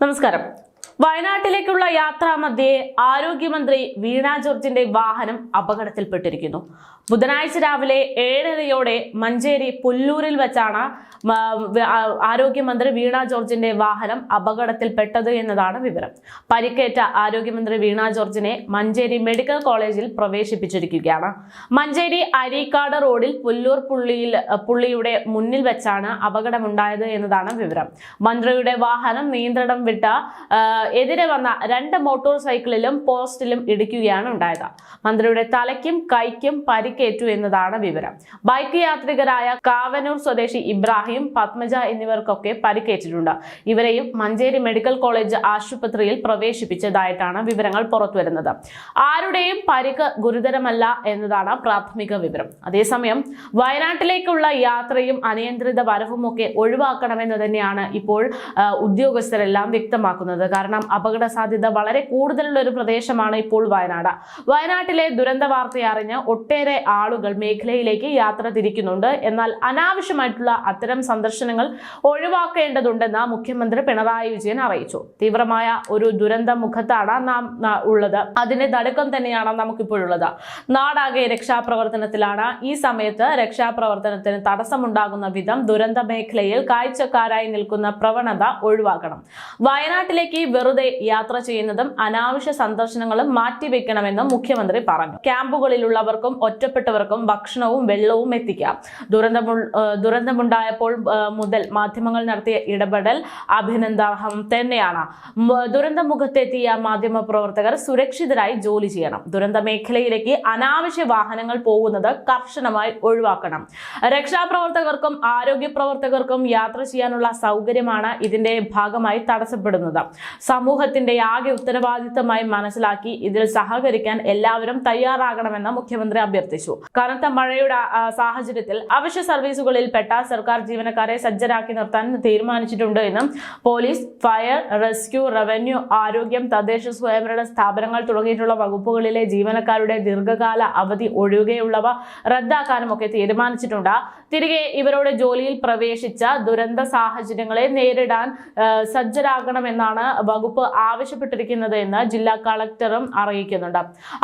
നമസ്കാരം. വയനാട്ടിലേക്കുള്ള യാത്രാമധ്യേ ആരോഗ്യമന്ത്രി വീണ ജോർജിന്റെ വാഹനം അപകടത്തിൽപ്പെട്ടിരിക്കുന്നു. ബുധനാഴ്ച രാവിലെ ഏഴരയോടെ മഞ്ചേരി പുല്ലൂരിൽ വെച്ചാണ് ആരോഗ്യമന്ത്രി വീണ ജോർജിന്റെ വാഹനം അപകടത്തിൽപ്പെട്ടത് എന്നതാണ് വിവരം. പരിക്കേറ്റ ആരോഗ്യമന്ത്രി വീണ ജോർജിനെ മഞ്ചേരി മെഡിക്കൽ കോളേജിൽ പ്രവേശിപ്പിച്ചിരിക്കുകയാണ്. മഞ്ചേരി അരീക്കാട് റോഡിൽ പുല്ലൂർ പുള്ളിയിൽ പുള്ളിയുടെ മുന്നിൽ വെച്ചാണ് അപകടമുണ്ടായത് എന്നതാണ് വിവരം. മന്ത്രിയുടെ വാഹനം നിയന്ത്രണം വിട്ട എതിരെ വന്ന രണ്ട് മോട്ടോർ സൈക്കിളിലും പോസ്റ്റിലും ഇടിക്കുകയാണ് ഉണ്ടായത്. മന്ത്രിയുടെ തലയ്ക്കും കൈക്കും പരിക്കേറ്റു എന്നതാണ് വിവരം. ബൈക്ക് യാത്രികരായ കാവനൂർ സ്വദേശി ഇബ്രാഹിം പത്മജ എന്നിവർക്കൊക്കെ പരിക്കേറ്റിട്ടുണ്ട്. ഇവരെയും മഞ്ചേരി മെഡിക്കൽ കോളേജ് ആശുപത്രിയിൽ പ്രവേശിപ്പിച്ചതായിട്ടാണ് വിവരങ്ങൾ പുറത്തുവരുന്നത്. ആരുടെയും പരിക്ക് ഗുരുതരമല്ല എന്നതാണ് പ്രാഥമിക വിവരം. അതേസമയം വയനാട്ടിലേക്കുള്ള യാത്രയും അനിയന്ത്രിത വരവുമൊക്കെ ഒഴിവാക്കണമെന്ന് തന്നെയാണ് ഇപ്പോൾ ഉദ്യോഗസ്ഥരെല്ലാം വ്യക്തമാക്കുന്നത്. കാരണം അപകട സാധ്യത വളരെ കൂടുതലുള്ള ഒരു പ്രദേശമാണ് ഇപ്പോൾ വയനാട്. വയനാട്ടിലെ ദുരന്ത വാർത്ത അറിഞ്ഞ് ഒട്ടേറെ ആളുകൾ മേഖലയിലേക്ക് യാത്ര തിരിക്കുന്നുണ്ട്. എന്നാൽ അനാവശ്യമായിട്ടുള്ള അത്തരം സന്ദർശനങ്ങൾ ഒഴിവാക്കേണ്ടതുണ്ടെന്ന് മുഖ്യമന്ത്രി പിണറായി വിജയൻ അറിയിച്ചു. തീവ്രമായ ഒരു ദുരന്ത മുഖത്താണ് നാം ഉള്ളത്. അതിന്റെ തടുക്കം തന്നെയാണ് നമുക്കിപ്പോഴുള്ളത് നാടാകെ രക്ഷാപ്രവർത്തനത്തിലാണ്. ഈ സമയത്ത് രക്ഷാപ്രവർത്തനത്തിന് തടസ്സമുണ്ടാകുന്ന വിധം ദുരന്ത മേഖലയിൽ കാഴ്ചക്കാരായി നിൽക്കുന്ന പ്രവണത ഒഴിവാക്കണം. വയനാട്ടിലേക്ക് വെറുതെ യാത്ര ചെയ്യുന്നതും അനാവശ്യ സന്ദർശനങ്ങളും മാറ്റിവെക്കണമെന്നും മുഖ്യമന്ത്രി പറഞ്ഞു. ക്യാമ്പുകളിലുള്ളവർക്കും ഒറ്റപ്പെട്ടവർക്കും ഭക്ഷണവും വെള്ളവും എത്തിക്കാം. ദുരന്തമു ദുരന്തമുണ്ടായപ്പോൾ മുതൽ മാധ്യമങ്ങൾ നടത്തിയ ഇടപെടൽ അഭിനന്ദാർഹം തന്നെയാണ്. മ- ദുരന്ത മുഖത്തെത്തിയ മാധ്യമ പ്രവർത്തകർ സുരക്ഷിതരായി ജോലി ചെയ്യണം. ദുരന്ത മേഖലയിലേക്ക് അനാവശ്യ വാഹനങ്ങൾ പോകുന്നത് കർശനമായി ഒഴിവാക്കണം. രക്ഷാപ്രവർത്തകർക്കും ആരോഗ്യ പ്രവർത്തകർക്കും യാത്ര ചെയ്യാനുള്ള സൗകര്യമാണ് ഇതിന്റെ ഭാഗമായി തടസ്സപ്പെടുന്നത്. സമൂഹത്തിന്റെ ആകെ ഉത്തരവാദിത്തമായി മനസ്സിലാക്കി ഇതിൽ സഹകരിക്കാൻ എല്ലാവരും തയ്യാറാകണമെന്ന് മുഖ്യമന്ത്രി അഭ്യർത്ഥിച്ചു. കനത്ത മഴയുടെ സാഹചര്യത്തിൽ അവശ്യ സർവീസുകളിൽ പെട്ട സർക്കാർ ജീവനക്കാരെ സജ്ജരാക്കി നിർത്താൻ തീരുമാനിച്ചിട്ടുണ്ട് എന്നും പോലീസ് ഫയർ റെസ്ക്യൂ റവന്യൂ ആരോഗ്യം തദ്ദേശ സ്വയംഭരണ സ്ഥാപനങ്ങൾ തുടങ്ങിയിട്ടുള്ള വകുപ്പുകളിലെ ജീവനക്കാരുടെ ദീർഘകാല അവധി ഒഴികെയുള്ളവ റദ്ദാക്കാനും ഒക്കെ തീരുമാനിച്ചിട്ടുണ്ട്. തിരികെ ഇവരുടെ ജോലിയിൽ പ്രവേശിച്ച ദുരന്ത സാഹചര്യങ്ങളെ നേരിടാൻ സജ്ജരാകണമെന്നാണ് വകുപ്പ് ആവശ്യപ്പെട്ടിരിക്കുന്നത് എന്ന് ജില്ലാ കളക്ടറും അറിയിക്കുന്നുണ്ട്.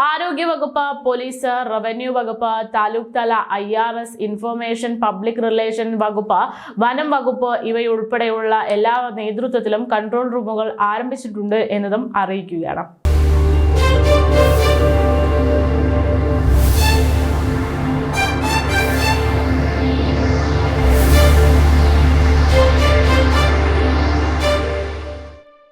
ആരോഗ്യ വകുപ്പ് പോലീസ് റവന്യൂ വകുപ്പ് താലൂക്ക് തല I R S information public relation വകുപ്പ് വനം വകുപ്പ് ഇവയുൾപ്പെടെയുള്ള എല്ലാ നേതൃത്വത്തിലും കൺട്രോൾ റൂമുകൾ ആരംഭിച്ചിട്ടുണ്ട് എന്നതും അറിയിക്കുകയാണ്.